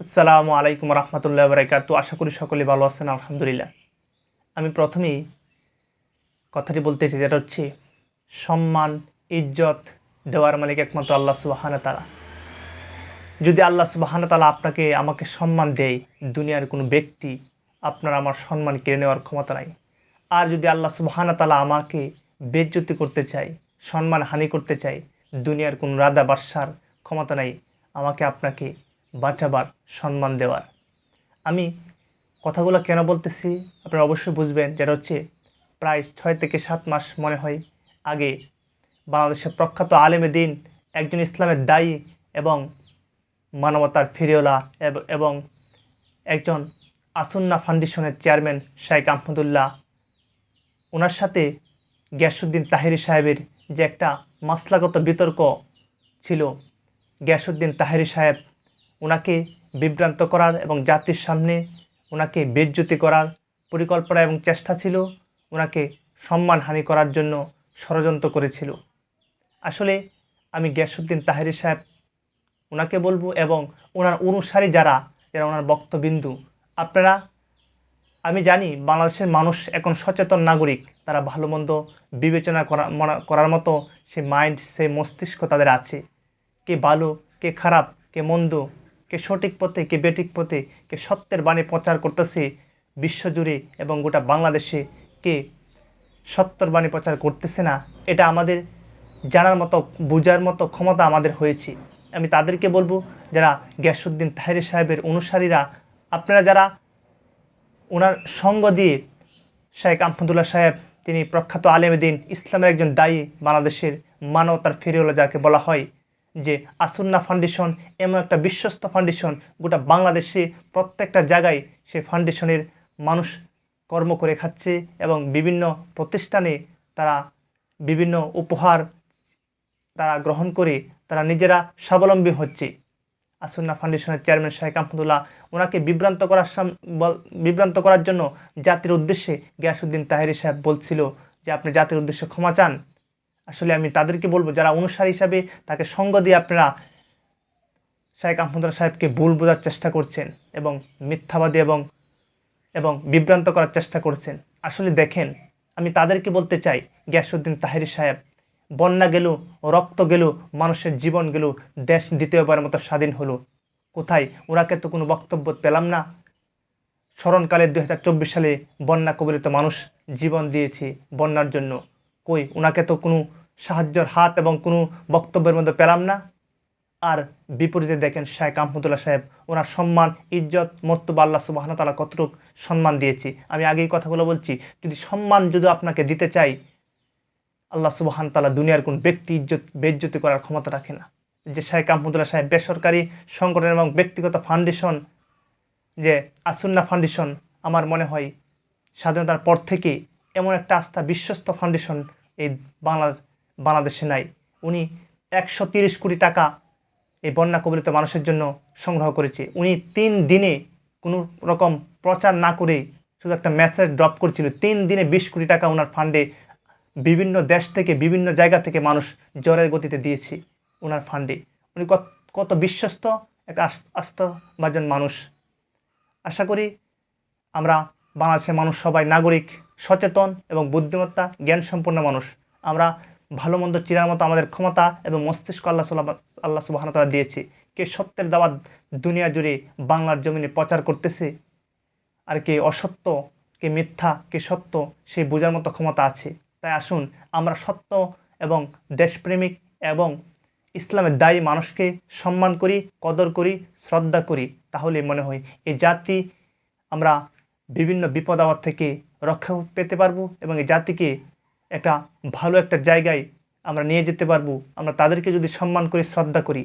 আসসালামু আলাইকুম রহমতুল্লাহ বরাকাতু। আশা করি সকলে ভালো আছেন, আলহামদুলিল্লাহ। আমি প্রথমেই কথাটি বলতে চাই, যেটা হচ্ছে সম্মান, ইজ্জত দেওয়ার মালিক একমাত্র আল্লাহ সুবাহানা তালা যদি আল্লাহ সুবাহানা তালা আপনাকে, আমাকে সম্মান দেয়, দুনিয়ার কোনো ব্যক্তি আপনার আমার সম্মান কেড়ে নেওয়ার ক্ষমতা নাই। আর যদি আল্লাহ সুবাহানা তালা আমাকে বেজ্জতি করতে চায় সম্মান হানি করতে চায়, দুনিয়ার কোনো রাদা বাদশার ক্ষমতা নাই, আমাকে আপনাকে বাঁচাবার সম্মান দেওয়ার। আমি কথাগুলো কেন বলতেছি আপনারা অবশ্যই বুঝবেন, যেটা হচ্ছে প্রায় ছয় থেকে সাত মাস মনে হয় আগে বাংলাদেশের প্রখ্যাত আলেমে দিন একজন ইসলামের দায়ী এবং মানবতার ফিরিওলা এবং একজন আসুন্না ফাউন্ডেশনের চেয়ারম্যান শাইখ আহমদুল্লাহ। ওনার সাথে গ্যাসুদ্দিন তাহেরি সাহেবের যে একটা মাসলাগত বিতর্ক ছিল গ্যাসুদ্দিন তাহেরি সাহেব ওনাকে বিভ্রান্ত করার এবং জাতির সামনে ওনাকে বেজ্জতি করার পরিকল্পনা এবং চেষ্টা ছিল ওনাকে সম্মানহানি করার জন্য ষড়যন্ত্র করেছিল। আসলে আমি গ্যাসুদ্দিন তাহেরি সাহেব ওনাকে বলব এবং ওনার অনুসারী যারা যারা ওনার বক্তবিন্দু আপনারা, আমি জানি বাংলাদেশের মানুষ এখন সচেতন নাগরিক, তারা ভালো মন্দ বিবেচনা করা করার মতো সে মাইন্ড সে মস্তিষ্ক তাদের আছে। কে ভালো, কে খারাপ, কে মন্দ কে সঠিক পথে, কে বেঠিক পথে, কে সত্যের বাণী প্রচার করতেছে বিশ্বজুড়ে এবং গোটা বাংলাদেশে, কে সত্যের বাণী প্রচার করতেছে না, এটা আমাদের জানার মতো, বোঝার মতো ক্ষমতা আমাদের হয়েছে। আমি তাদেরকে বলব, যারা গ্যাসুদ্দিন তাহেরি সাহেবের অনুসারীরা, আপনারা যারা ওনার সঙ্গ দিয়ে শেখ আহমদুল্লাহ সাহেব, তিনি প্রখ্যাত আলেমদিন ইসলামের একজন দায়ী বাংলাদেশের মানবতার ফিরিওলা যাকে বলা হয় যে আসুন্না ফাউন্ডেশন এমন একটা বিশ্বস্ত ফাউন্ডেশন গোটা বাংলাদেশে প্রত্যেকটা জায়গায় সেই ফাউন্ডেশনের মানুষ কর্ম করে খাচ্ছে এবং বিভিন্ন প্রতিষ্ঠানে তারা বিভিন্ন উপহার তারা গ্রহণ করে তারা নিজেরা স্বাবলম্বী হচ্ছে। আসুন্না ফাউন্ডেশনের চেয়ারম্যান শেখ আহমদুল্লাহ ওনাকে বিভ্রান্ত করার বিভ্রান্ত করার জন্য জাতির উদ্দেশ্যে গিয়াসুদ্দিন তাহেরি সাহেব বলছিল যে, আপনি জাতির উদ্দেশ্যে ক্ষমা চান আসলে আমি তাদেরকে বলব, যারা অনুসারী হিসাবে তাকে সঙ্গ দিয়ে আপনারা শেখ আহমদুল্লাহ সাহেবকে ভুল বোঝার চেষ্টা করছেন এবং মিথ্যাবাদী এবং এবং বিভ্রান্ত করার চেষ্টা করছেন। আসলে দেখেন, আমি তাদেরকে বলতে চাই গিয়াসুদ্দিন তাহেরি সাহেব, বন্যা গেল, রক্ত গেল, মানুষের জীবন গেল, দেশ দ্বিতীয়বার মতো স্বাধীন হলো। কোথায়? ওনাকে তো কোনো বক্তব্য পেলাম না। স্মরণকালে দু হাজার চব্বিশ সালে বন্যা কবলিত মানুষ জীবন দিয়েছে বন্যার জন্য। কই? ওনাকে তো কোনো সাহায্যের হাত এবং কোনো বক্তব্যের মধ্যে পেলাম না। আর বিপরীতে দেখেন শেখ আহমদুল্লাহ সাহেব, ওনার সম্মান, ইজ্জত, মর্তবা আল্লাহ সুবাহন তালা কতটুক সম্মান দিয়েছি। আমি আগেই কথাগুলো বলছি, যদি সম্মান যদি আপনাকে দিতে চাই, আল্লাহ সুবাহান তালা দুনিয়ার কোন ব্যক্তি ইজ্জত বেজ্জতি করার ক্ষমতা রাখে না। যে শেখ আহমদুল্লাহ সাহেব বেসরকারি সংগঠন এবং ব্যক্তিগত ফাউন্ডেশন, যে আসুন্না ফাউন্ডেশন, আমার মনে হয় স্বাধীনতার পর থেকে এমন একটা আস্থা, বিশ্বস্ত ফাউন্ডেশন এই বাংলা, বাংলাদেশে নাই। উনি একশো তিরিশ কোটি টাকা এই বন্যা কবলিত মানুষের জন্য সংগ্রহ করেছে। উনি তিন দিনে কোনো রকম প্রচার না করে শুধু একটা মেসেজ ড্রপ করেছিল। তিন দিনে বিশ কোটি টাকা ওনার ফান্ডে বিভিন্ন দেশ থেকে, বিভিন্ন জায়গা থেকে মানুষ জ্বরের গতিতে দিয়েছে ওনার ফান্ডে উনি কত কত বিশ্বস্ত একটা আস- আস্থাভাজন মানুষ। আশা করি আমরা বাংলাদেশের মানুষ সবাই নাগরিক সচেতন এবং বুদ্ধিমত্তা জ্ঞান সম্পন্ন মানুষ। আমরা ভালো মন্দ চিনার মতো আমাদের ক্ষমতা এবং মস্তিষ্ক আল্লাহ আল্লাহ সুবাহতালা দিয়েছে। কে সত্যের দাওয়াত দুনিয়া জুড়ে বাংলার জমিনে প্রচার করতেছে আর কে অসত্য, কে মিথ্যা, কে সত্য সেই বোঝার মতো ক্ষমতা আছে। তাই আসুন আমরা সত্য এবং দেশপ্রেমিক এবং ইসলামের দায়ী মানুষকে সম্মান করি, কদর করি, শ্রদ্ধা করি। তাহলে মনে হয় এই জাতি আমরা বিভিন্ন বিপদ আপদ থেকে রক্ষা পেতে পারব এবং এই জাতিকে একটা ভালো একটা জায়গায় আমরা নিয়ে যেতে পারব। আমরা তাদেরকে যদি সম্মান করি, শ্রদ্ধা করি